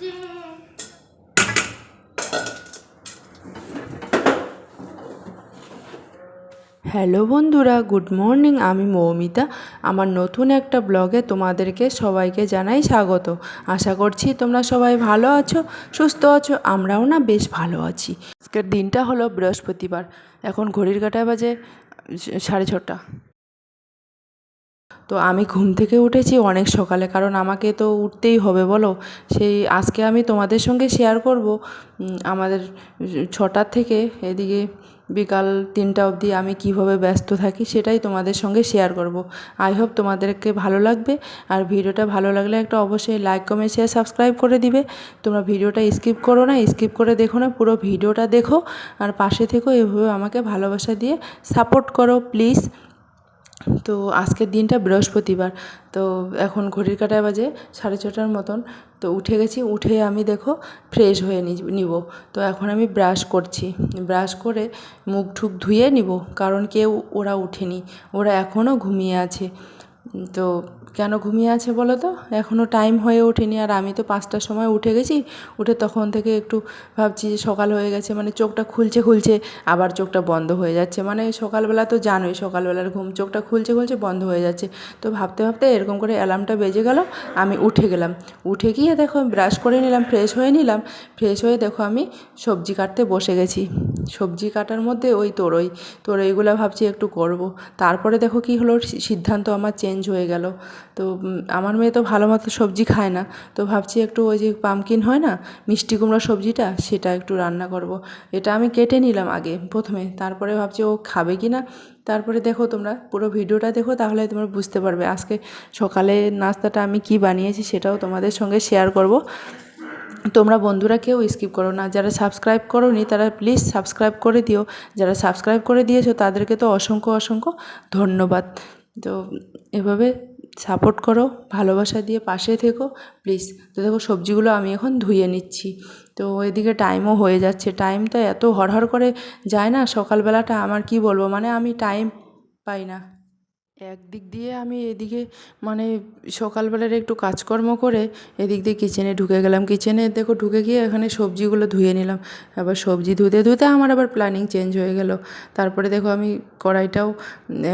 Yeah. Hello বন্ধুরা, good morning, আমি মৌমিতা। আমার নতুন একটা ব্লগে তোমাদেরকে সবাইকে জানাই স্বাগত। আশা করছি তোমরা সবাই ভালো আছো, সুস্থ আছো, আমরাও না বেশ ভালো আছি। আজকের দিনটা হলো বৃহস্পতিবার। এখন ঘড়ির কাঁটায় বাজে সাড়ে ছটা। তো আমি ঘুম থেকে উঠেছি অনেক সকালে, কারণ আমাকে তো উঠতেই হবে, বলো? সেই আজকে আমি তোমাদের সঙ্গে শেয়ার করব। আমাদের ছটার থেকে এদিকে বিকাল তিনটা অবধি আমি কীভাবে ব্যস্ত থাকি সেটাই তোমাদের সঙ্গে শেয়ার করব। আই হোপ তোমাদেরকে ভালো লাগবে। আর ভিডিওটা ভালো লাগলে একটা অবশ্যই লাইক কমেন্ট শেয়ার সাবস্ক্রাইব করে দিবে। তোমরা ভিডিওটা স্কিপ করো না স্কিপ করে দেখো না, পুরো ভিডিওটা দেখো। আর পাশে থেকো এভাবে আমাকে ভালোবাসা দিয়ে সাপোর্ট করো প্লিজ তো আজকের দিনটা বৃহস্পতিবার, তো এখন ঘড়ির কাঁটায় বাজে সাড়ে ছটার মতন, তো উঠে গেছি, উঠে আমি দেখো ফ্রেশ হয়ে নিব। তো এখন আমি ব্রাশ করছি ব্রাশ করে মুখ ঠুক ধুয়ে নিব, কারণ কেউ ওরা উঠেনি ওরা এখনও ঘুমিয়ে আছে। তো কেন ঘুমিয়ে আছে বলো তো? এখনও টাইম হয়ে ওঠেনি আর আমি তো পাঁচটার সময় উঠে গেছি। উঠে তখন থেকে একটু ভাবছি যে সকাল হয়ে গেছে মানে চোখটা খুলছে খুলছে, আবার চোখটা বন্ধ হয়ে যাচ্ছে। মানে সকালবেলা তো জানোই, সকালবেলার ঘুম চোখটা খুলছে খুলছে, বন্ধ হয়ে যাচ্ছে। তো ভাবতে ভাবতে এরকম করে অ্যালার্মটা বেজে গেল, আমি উঠে গেলাম। উঠে গিয়ে দেখো ব্রাশ করে নিলাম ফ্রেশ হয়ে নিলাম। ফ্রেশ হয়ে দেখো, আমি সবজি কাটতে বসে গেছি। সবজি কাটার মধ্যে ওই তোরই, তোরইগুলো ভাবছি একটু করব। তারপরে দেখো কি হলো সিদ্ধান্ত আমার চেঞ্জ হয়ে গেল। তো আমার মেয়ে তো ভালো মতো সবজি খায় না। তো ভাবছি একটু ওই যে পামকিন হয় না, মিষ্টি কুমড়া সবজিটা, সেটা একটু রান্না করব। এটা আমি কেটে নিলাম আগে প্রথমে, তারপরে ভাবছি ও খাবে কি না তারপরে দেখো তোমরা, পুরো ভিডিওটা দেখো, তাহলে তোমরা বুঝতে পারবে আজকে সকালে নাস্তাটা আমি কি বানিয়েছি সেটাও তোমাদের সঙ্গে শেয়ার করব। তোমরা বন্ধুরা কেউ স্কিপ করো না, যারা সাবস্ক্রাইব করোনি তারা প্লিজ সাবস্ক্রাইব করে দিও। যারা সাবস্ক্রাইব করে দিয়েছ তাদেরকে তো অসংখ্য অসংখ্য ধন্যবাদ। তো, এভাবে সাপোর্ট করো, ভালোবাসা দিয়ে পাশে থেকো প্লিজ তো দেখো সবজিগুলো আমি এখন ধুয়ে নিচ্ছি। তো এদিকে টাইমও হয়ে যাচ্ছে। টাইমটা এত হড়হড় করে যায় না, সকালবেলাটা আমার কি বলব? মানে আমি টাইম পাই না। একদিক দিয়ে আমি এদিকে মানে সকালবেলার একটু কাজকর্ম করে এদিক দিয়ে কিচেনে ঢুকে গেলাম। কিচেনে দেখো ঢুকে গিয়ে এখানে সবজিগুলো ধুয়ে নিলাম। আবার সবজি ধুতে ধুতে আমার আবার প্ল্যানিং চেঞ্জ হয়ে গেল। তারপরে দেখো আমি কড়াইটাও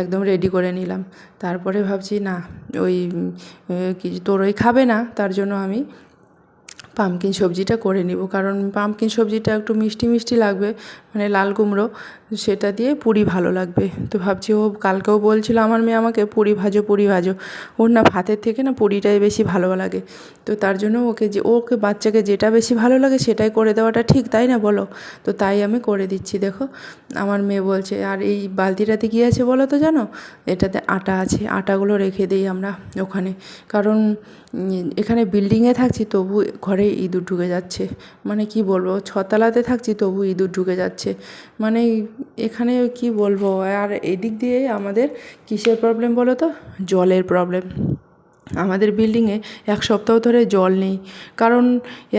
একদম রেডি করে নিলাম। তারপরে ভাবছি, না, ওই কি তোরই খাবে না, তার জন্য আমি পামকিন সবজিটা করে নিব। কারণ পামকিন সবজিটা একটু মিষ্টি মিষ্টি লাগবে। মানে লাল কুমড়ো, সেটা দিয়ে পুরি ভালো লাগবে। তো ভাবছি ও কালকেও বলছিল আমার মেয়ে আমাকে, পুরি ভাজো পুরি ভাজো। ওর না ভাতের থেকে না পুরিটাই বেশি ভালো লাগে। তো তার জন্য ওকে যে, ওকে বাচ্চাকে যেটা বেশি ভালো লাগে সেটাই করে দেওয়াটা ঠিক, তাই না বলো? তো তাই আমি করে দিচ্ছি, দেখো। আমার মেয়ে বলছে, আর এই বালতিটাতে কী আছে বলো তো জানো? এটাতে আটা আছে, আটাগুলো রেখে দিই আমরা ওখানে। কারণ এখানে বিল্ডিংয়ে থাকছি, তবু ঘরে ইঁদুর ঢুকে যাচ্ছে। মানে কি বলব, ছতলাতে থাকছি, তবু ইঁদুর ঢুকে যাচ্ছে। মানে এখানে কি বলব? আর এদিক দিয়ে আমাদের কিসের প্রবলেম বলো তো জলের প্রবলেম আমাদের বিল্ডিংয়ে এক সপ্তাহ ধরে জল নেই। কারণ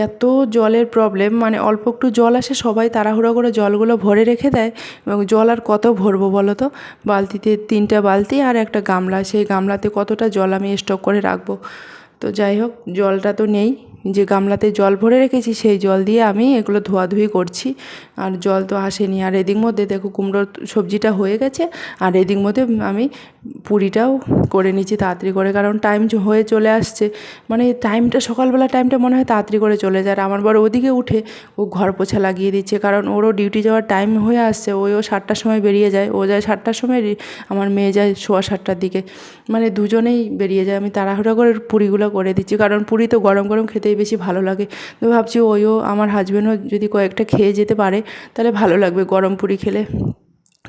এত জলের প্রবলেম মানে অল্প একটু জল আসে সবাই তাড়াহুড়ো করে জলগুলো ভরে রেখে দেয়। এবং জল আর কত ভরবো বলো তো বালতিতে তিনটা বালতি আর একটা গামলা। সেই গামলাতে কতটা জল আমি স্টক করে রাখব? তো যাই হোক, জলটা তো নেই। যে গামলাতে জল ভরে রেখেছি, সেই জল দিয়ে আমি এগুলো ধোয়াধুয়ি করছি। আর জল তো আসেনি। আর এদিক মধ্যে দেখো কুমড়োর সবজিটা হয়ে গেছে। আর এদিক মধ্যে আমি পুরিটাও করে নিচ্ছি তাড়াতাড়ি করে, কারণ টাইম হয়ে চলে আসছে। মানে টাইমটা সকালবেলা টাইমটা মনে হয় তাড়াতাড়ি করে চলে যায়। আর আমার বড় ওদিকে উঠে ও ঘর পোছা লাগিয়ে দিচ্ছে, কারণ ওরও ডিউটি যাওয়ার টাইম হয়ে আসছে। ওই ও সাতটার সময় বেরিয়ে যায়। ও যায় সাতটার সময়, আমার মেয়ে যায় সোয়া সাতটার দিকে। মানে দুজনেই বেরিয়ে যায়। আমি তাড়াহুড়া করে পুরিগুলো করে দিচ্ছি, কারণ পুরি তো গরম গরম খেতেই বেশি ভালো লাগে। তো ভাবছি ওইও আমার হাজব্যান্ডও যদি কয়েকটা খেয়ে যেতে পারে, তাহলে ভালো লাগবে গরম পুরি খেলে।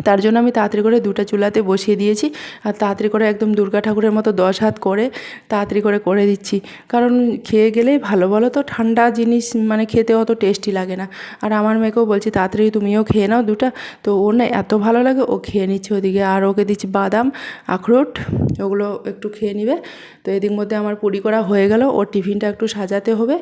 তার জন্য আমি তাড়াতাড়ি করে দুটো চুলাতে বসিয়ে দিয়েছি আর তাড়াতাড়ি করে একদম দুর্গা ঠাকুরের মতো দশ হাত করে তাড়াতাড়ি করে করে দিচ্ছি। কারণ খেয়ে গেলেই ভালো বলো তো, ঠান্ডা জিনিস মানে খেতে অত টেস্টি লাগে না। আর আমার মেয়েকেও বলছি, তাড়াতাড়ি তুমিও খেয়ে নাও দুটো। তো ওর না এত ভালো লাগে, ও খেয়ে নিচ্ছে ওদিকে। আর ওকে দিচ্ছি বাদাম, আখরোট, ওগুলো একটু খেয়ে নিবে। তো এদিক মধ্যে আমার পুরি করা হয়ে গেল, ওর টিফিনটা একটু সাজাতে হবে।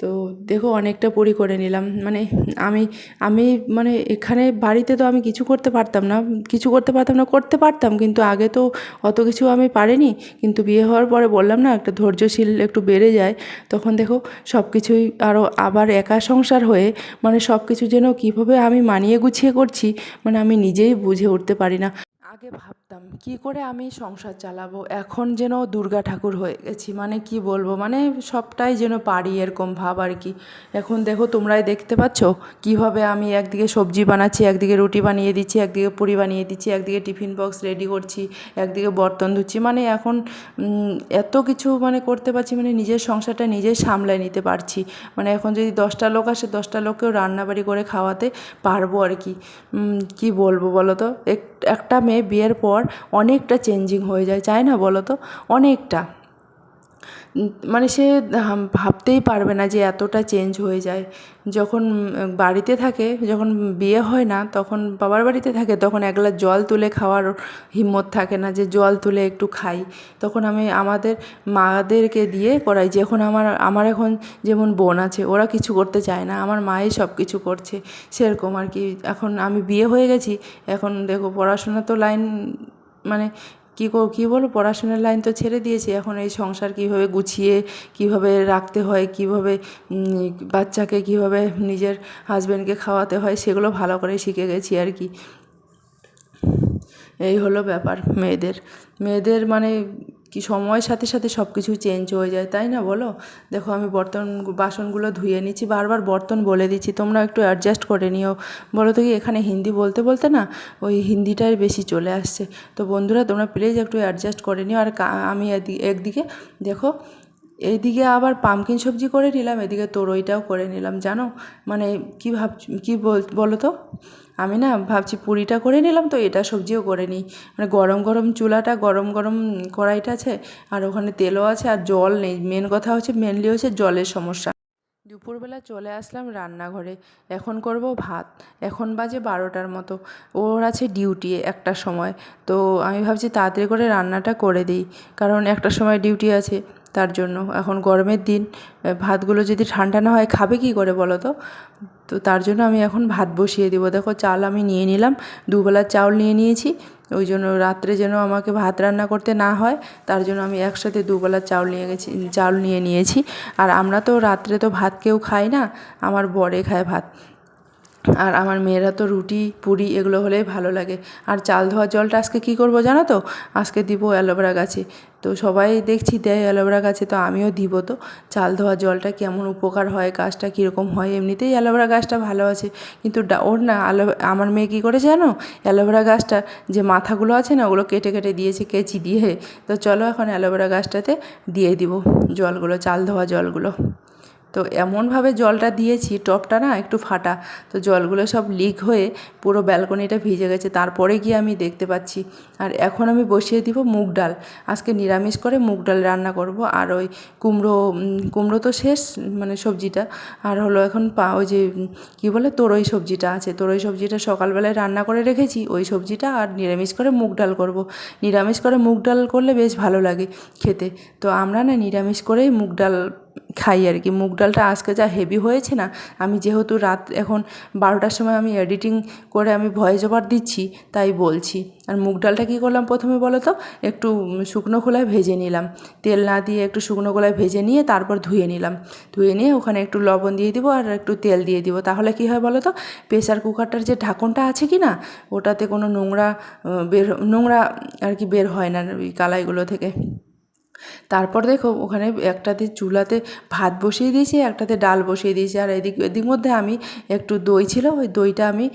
তো দেখো অনেকটা পুরি করে নিলাম। মানে আমি আমি মানে এখানে বাড়িতে তো আমি কিছু করতে পারতাম না। কিছু করতে পারতাম না, করতে পারতাম কিন্তু আগে তো অত কিছু আমি পারিনি। কিন্তু বিয়ে হওয়ার পরে বললাম না, একটা ধৈর্যশীল একটু বেড়ে যায়। তখন দেখো সব কিছুই আরও আবার একা সংসার হয়ে মানে সব কিছু যেন কীভাবে আমি মানিয়ে গুছিয়ে করছি মানে আমি নিজেই বুঝে উঠতে পারি না। আগে ভাবতাম, কি করে আমি সংসার চালাবো? এখন যেন দুর্গা ঠাকুর হয়ে গেছি মানে কি বলব? মানে সবটাই যেন পারি এরকম ভাব আর কি। এখন দেখো তোমরাই দেখতে পাচ্ছ, কীভাবে আমি একদিকে সবজি বানাচ্ছি, একদিকে রুটি বানিয়ে দিচ্ছি, একদিকে পুরি বানিয়ে দিচ্ছি, একদিকে টিফিন বক্স রেডি করছি, একদিকে বর্তন ধুচ্ছি। মানে এখন এত কিছু মানে করতে পারছি মানে নিজের সংসারটা নিজেই সামলায় নিতে পারছি। মানে এখন যদি দশটা লোক আসে, দশটা লোককেও রান্নাবাড়ি করে খাওয়াতে পারব আর কি। কি বলব বলো তো? এক একটা মেয়ে বিয়ের পর অনেকটা চেঞ্জিং হয়ে যায় চায় না বলো তো? অনেকটা। মানে সে ভাবতেই পারবে না যে এতটা চেঞ্জ হয়ে যায়। যখন বাড়িতে থাকে, যখন বিয়ে হয় না, তখন বাবার বাড়িতে থাকে, তখন এক গ্লাস জল তুলে খাওয়ার হিম্মত থাকে না যে জল তুলে একটু খাই। তখন আমি আমাদের মাদেরকে দিয়ে করাই যখন আমার আমার এখন যেমন বোন আছে, ওরা কিছু করতে চায় না, আমার মাই সব কিছু করছে, সেরকম আর কি। এখন আমি বিয়ে হয়ে গেছি, এখন দেখো পড়াশোনা তো লাইন মানে কী কো বলো? পড়াশোনার লাইন তো ছেড়ে দিয়েছি। এখন এই সংসার কীভাবে গুছিয়ে, কীভাবে রাখতে হয়, কীভাবে বাচ্চাকে কীভাবে নিজের হাজব্যান্ডকে খাওয়াতে হয়, সেগুলো ভালো করে শিখে গেছি আর কি। এই হলো ব্যাপার মেয়েদের। মেয়েদের মানে কি সময়ের সাথে সাথে সব কিছু চেঞ্জ হয়ে যায়, তাই না বলো? দেখো আমি বর্তন, বাসনগুলো ধুয়ে নিচ্ছি, বারবার বর্তন বলে দিচ্ছি তোমরা একটু অ্যাডজাস্ট করে নিও। বলো তো কি, এখানে হিন্দি বলতে বলতে না, ওই হিন্দিটাই বেশি চলে আসছে। তো বন্ধুরা, তোমরা প্লিজ একটু অ্যাডজাস্ট করে নিও। আর আমি একদিকে দেখো এইদিকে আবার পামকিন সবজি করে নিলাম, এদিকে তোরইটাও করে নিলাম, জানো? মানে কী ভাব, কী বল, বলো তো? আমি না ভাবছি পুরিটা করে নিলাম তো, এটা সবজিও করে নিই। মানে গরম গরম চুলাটা, গরম গরম কড়াইটা আছে, আর ওখানে তেলও আছে, আর জল নেই। মেন কথা হচ্ছে মেনলি হচ্ছে জলের সমস্যা। দুপুরবেলা চলে আসলাম রান্নাঘরে। এখন করব ভাত। এখন বাজে বারোটার মতো। ওর আছে ডিউটি একটা সময়। তো আমি ভাবছি তাড়াতাড়ি করে রান্নাটা করে দিই। কারণ একটা সময় ডিউটি আছে। তার জন্য। এখন গরমের দিন ভাতগুলো যদি ঠান্ডা না হয়, খাবে কী করে বলো তো? তো তার জন্য আমি এখন ভাত বসিয়ে দেবো। দেখো, চাল আমি নিয়ে নিলাম দুবেলার চাউল নিয়ে নিয়েছি। ওই জন্য রাত্রে যেন আমাকে ভাত রান্না করতে না হয়, তার জন্য আমি একসাথে দুবেলার চাউল নিয়ে গেছি, চাউল নিয়ে নিয়েছি। আর আমরা তো রাত্রে তো ভাত কেউ খাই না, আমার বরে খায় ভাত। আর আমার মেয়েরা তো রুটি, পুরি এগুলো হলেই ভালো লাগে। আর চাল ধোয়ার জলটা আজকে কী করব জানো তো? আজকে দিব অ্যালোভেরা গাছে। তো সবাই দেখছি দেয় অ্যালোভেরা গাছে, তো আমিও দিব তো। চাল ধোয়ার জলটা কেমন উপকার হয়, গাছটা কীরকম হয়, এমনিতেই অ্যালোভেরা গাছটা ভালো আছে। কিন্তু ওর না অ্যালো আমার মেয়ে কী করেছে জানো? অ্যালোভেরা গাছটা যে মাথাগুলো আছে না, ওগুলো কেটে কেটে দিয়েছে কেচি দিয়ে। তো চলো এখন অ্যালোভেরা গাছটাতে দিয়ে দিব জলগুলো, চাল ধোয়া জলগুলো। তো এমনভাবে জলটা দিয়েছি, টপটা না একটু ফাটা, তো জলগুলো সব লিক হয়ে পুরো ব্যালকনিটা ভিজে গেছে। তারপরে গিয়ে আমি দেখতে পাচ্ছি। আর এখন আমি বসিয়ে দিব মুগ ডাল। আজকে নিরামিষ করে মুগ ডাল রান্না করব। আর ওই কুমড়ো কুমড়ো তো শেষ মানে সবজিটা। আর হলো এখন পা, ওই যে কী বলে, তোরই সবজিটা আছে। তোরই সবজিটা সকালবেলায় রান্না করে রেখেছি, ওই সবজিটা আর নিরামিষ করে মুগ ডাল করব। নিরামিষ করে মুগ ডাল করলে বেশ ভালো লাগে খেতে। তো আমরা না নিরামিষ করেই মুগ ডাল খাই আর কি। মুগ ডালটা আজকে যা হেভি হয়েছে না, আমি যেহেতু রাত এখন বারোটার সময় আমি এডিটিং করে আমি ভয়েস ওভার দিচ্ছি, তাই বলছি। আর মুগ ডালটা কী করলাম প্রথমে বলো তো? একটু শুকনো খোলায় ভেজে নিলাম। তেল না দিয়ে একটু শুকনো খোলায় ভেজে নিয়ে তারপর ধুয়ে নিলাম। ধুয়ে নিয়ে ওখানে একটু লবণ দিয়ে দিব আর একটু তেল দিয়ে দিব। তাহলে কী হয় বলো তো? প্রেশার কুকারটার যে ঢাকনটা আছে কি না, ওটাতে কোনো নোংরা বের, নোংরা আর কি বের হয় না ওই কালাইগুলো থেকে। তারপর দেখো ওখানে একটাতে চুলাতে ভাত বসিয়ে দিয়েছি, একটাতে ডাল বসিয়ে দিয়েছি। আর এদিক এদিক মধ্যে আমি একটু দই ছিল, ওই দইটা আমি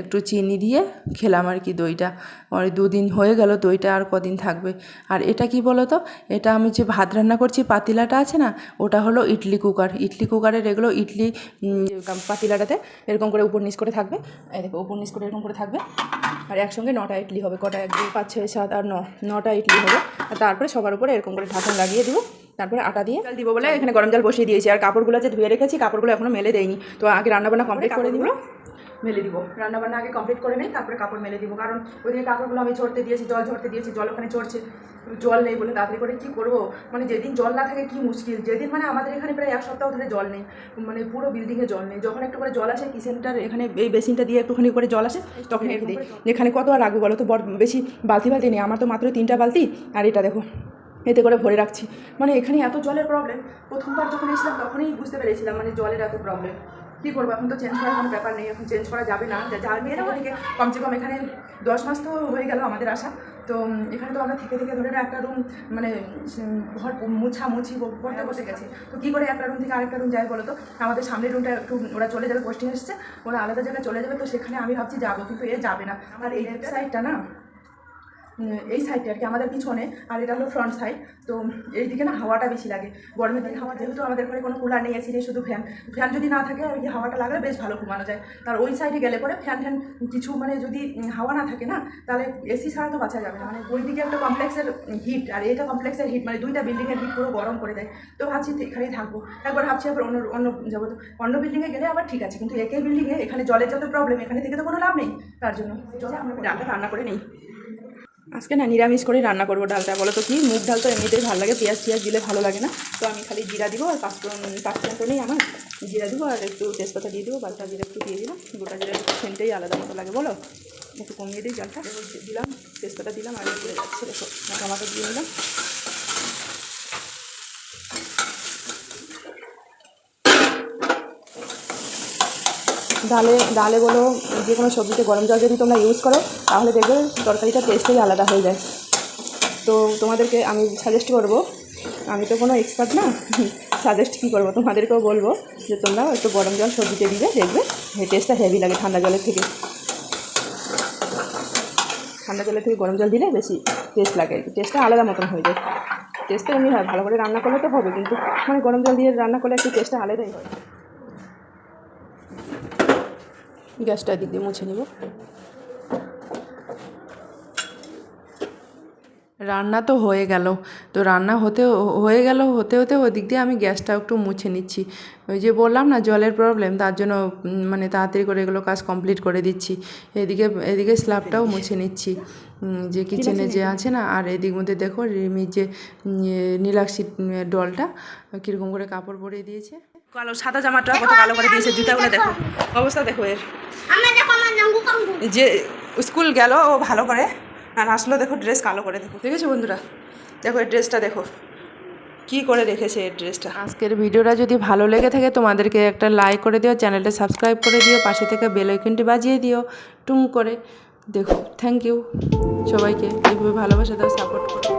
একটু চিনি দিয়ে খেলাম আর কি দইটা। ওই দুদিন হয়ে গেল দইটা আর কদিন থাকবে। আর এটা কি বলো তো এটা আমি যে ভাত রান্না করছি, পাতিলাটা আছে না, ওটা হলো ইডলি কুকার। ইডলি কুকারের এগুলো ইডলি পাতিলাটাতে এরকম করে উপর নিচ করে থাকবে। দেখো, উপর নিচ করে এরকম করে থাকবে। আর একসঙ্গে নটা ইডলি হবে, কটা? এক, দুই, পাঁচ, ছয়, সাত আর ন, নটা ইডলি হবে। আর তারপরে সবার উপরে এরকম করে ঢাকন লাগিয়ে দিব তারপরে আটা দিয়ে জল দিব বলে এখানে গরম জল বসিয়ে দিয়েছি। আর কাপড়গুলো যে ধুয়ে রেখেছি কাপড়গুলো এখনও মেলে দেয়নি। তো আগে রান্নাবান্না কমপ্লিট করে দিব। মেলে দিব। রান্নাবান্না আগে কমপ্লিট করে নেই তারপরে কাপড় মেলে দিব। কারণ ওইদিকে কাপড়গুলো আমি ঝরতে দিয়েছি জল ঝরতে দিয়েছি জল ওখানে চড়ছে জল নেই বলে তাড়াতাড়ি করে কি করব? মানে যেদিন জল না থাকে কি মুশকিল? যেদিন মানে আমাদের এখানে প্রায় এক সপ্তাহ ধরে জল নেই মানে পুরো বিল্ডিংয়ে জল নেই। যখন একটু করে জল আসে কিচেনটার এখানে এই বেসিনটা দিয়ে একটুখানি করে জল আসে তখন রেখে দিই। এখানে কত আর রাখব বলো তো? বড় বেশি বালতি বালতি নেই আমার তো মাত্র তিনটা বালতি আর এটা দেখো। এতে করে ভরে রাখছি। মানে এখানে এত জলের প্রবলেম প্রথমবার যখন এসেছিলাম তখনই বুঝতে পেরেছিলাম মানে জলের এত প্রবলেম কী করব, এখন তো চেঞ্জ করার কোনো ব্যাপার নেই, এখন চেঞ্জ করা যাবে না। যার মেয়েরা থেকে কমসে কম এখানে দশ মাস তো হয়ে গেল আমাদের আসা। তো এখানে তো আমরা থেকে থেকে ধরে একটা রুম মানে ঘর মুছা মুছি করতে বসে গেছে। তো কী করে একটা রুম থেকে আরেকটা রুম যায় বলো তো? আমাদের সামনের রুমটা একটু, ওরা চলে যাবে পোস্টিং এসছে, ওরা আলাদা জায়গায় চলে যাবে, তো সেখানে আমি ভাবছি যাব, কিন্তু এ যাবে না। আর এই সাইডটা না এই সাইডটা আর কি, আমাদের পিছনে, আর এটা হলো ফ্রন্ট সাইড তো এই দিকে না হাওয়াটা বেশি লাগে। গরমের দিন হাওয়া, যেহেতু আমাদের ঘরে কোনো কুলার নেই এসি নেই, শুধু ফ্যান ফ্যান যদি না থাকে আর কি হাওয়াটা লাগলে বেশ ভালো ঘুমানো যায়। তার ওই সাইডে গেলে পরে ফ্যান ফ্যান কিছু মানে যদি হাওয়া না থাকে না, তাহলে এসি ছাড়া তো বাঁচা যাবে না। মানে ওই দিকে একটা কমপ্লেক্সের হিট আর এটা কমপ্লেক্সের হিট মানে দুইটা বিল্ডিংয়ের হিট পুরো গরম করে দেয়। তো ভাবছি এখানেই থাকব। একবার ভাবছি আবার অন্য অন্য যাব তো। অন্য বিল্ডিংয়ে গেলে আবার ঠিক আছে, কিন্তু একই বিল্ডিংয়ে এখানে জলের যত প্রবলেম এখানে থেকে তো কোনো লাভ নেই। তার জন্য আমরা রান্না করে নিই। আজকে না নিরামিষ করে রান্না করব ডালটা। বলো তো কি, মুগ ডাল তো এমনিতেই ভালো লাগে, পেঁয়াজ টিয়াজ দিলে ভালো লাগে না। তো আমি খালি জিরা দিব আর পাঁচফোড়ন নেই আমার, জিরা দিব আর একটু তেজপাতা দিয়ে দেবো বালটা জিরা একটু দিয়ে দিলাম। গোটা জিরা সেন্টেই আলাদা মতো লাগে, বলো? একটু কমিয়ে দিই জলটা। দিলাম, তেজপাতা দিলাম আর একটু দিয়ে নিলাম ডালে ডালে বলো, যে কোনো সবজিতে গরম জল যদি তোমরা ইউজ করো, তাহলে দেখবে তরকারিটা টেস্টই আলাদা হয়ে যায়। তো তোমাদেরকে আমি সাজেস্ট করব, আমি তো কোনো এক্সপার্ট না সাজেস্ট কী করব তোমাদেরকেও বলব, যে তোমরা একটু গরম জল সবজিতে দিলে দেখবে টেস্টটা হেভি লাগে ঠান্ডা জলের থেকে। ঠান্ডা জলের থেকে গরম জল দিলে বেশি টেস্ট লাগে টেস্টটা আলাদা মতন হয়ে যায়। টেস্টটা এমনি হয়, ভালো করে রান্না করলে তো হবে, কিন্তু মানে গরম জল দিয়ে রান্না করলে একটু টেস্টটা আলাদাই হয়। গ্যাসটা দিক দিয়ে মুছে নিব। রান্না তো হয়ে গেল। তো রান্না হতে হয়ে গেল, হতে হতে ওদিক দিয়ে আমি গ্যাসটা একটু মুছে নিচ্ছি। ওই যে বললাম না, জলের প্রবলেম তার জন্য মানে তাড়াতাড়ি করে এগুলো কাজ কমপ্লিট করে দিচ্ছি। এদিকে এদিকে স্ল্যাবটাও মুছে নিচ্ছি। যে কিচেনে যে আছে না, আর এদিক মধ্যে দেখো, রিমির যে নীলাক্ষী ডলটা কীরকম করে কাপড় পরিয়ে দিয়েছে। কালো সাদা জামাটা কত কালো করে দিয়েছে জুতাগুলো দেখো। অবস্থা দেখো এর। যে স্কুল গেল ও ভালো করে। আর আসলো দেখো ড্রেস কালো করে দেখো। দেখেছ বন্ধুরা? দেখো এই ড্রেসটা দেখো। কি করে রেখেছে এই ড্রেসটা আজকের ভিডিওটা যদি ভালো লেগে থাকে তোমাদেরকে একটা লাইক করে দিও চ্যানেলটা সাবস্ক্রাইব করে দিও পাশে থেকে বেল আইকনটি বাজিয়ে দিও টুং করে। দেখো থ্যাংক ইউ সবাইকে। এইভাবে ভালোবাসা দাও সাপোর্ট করো।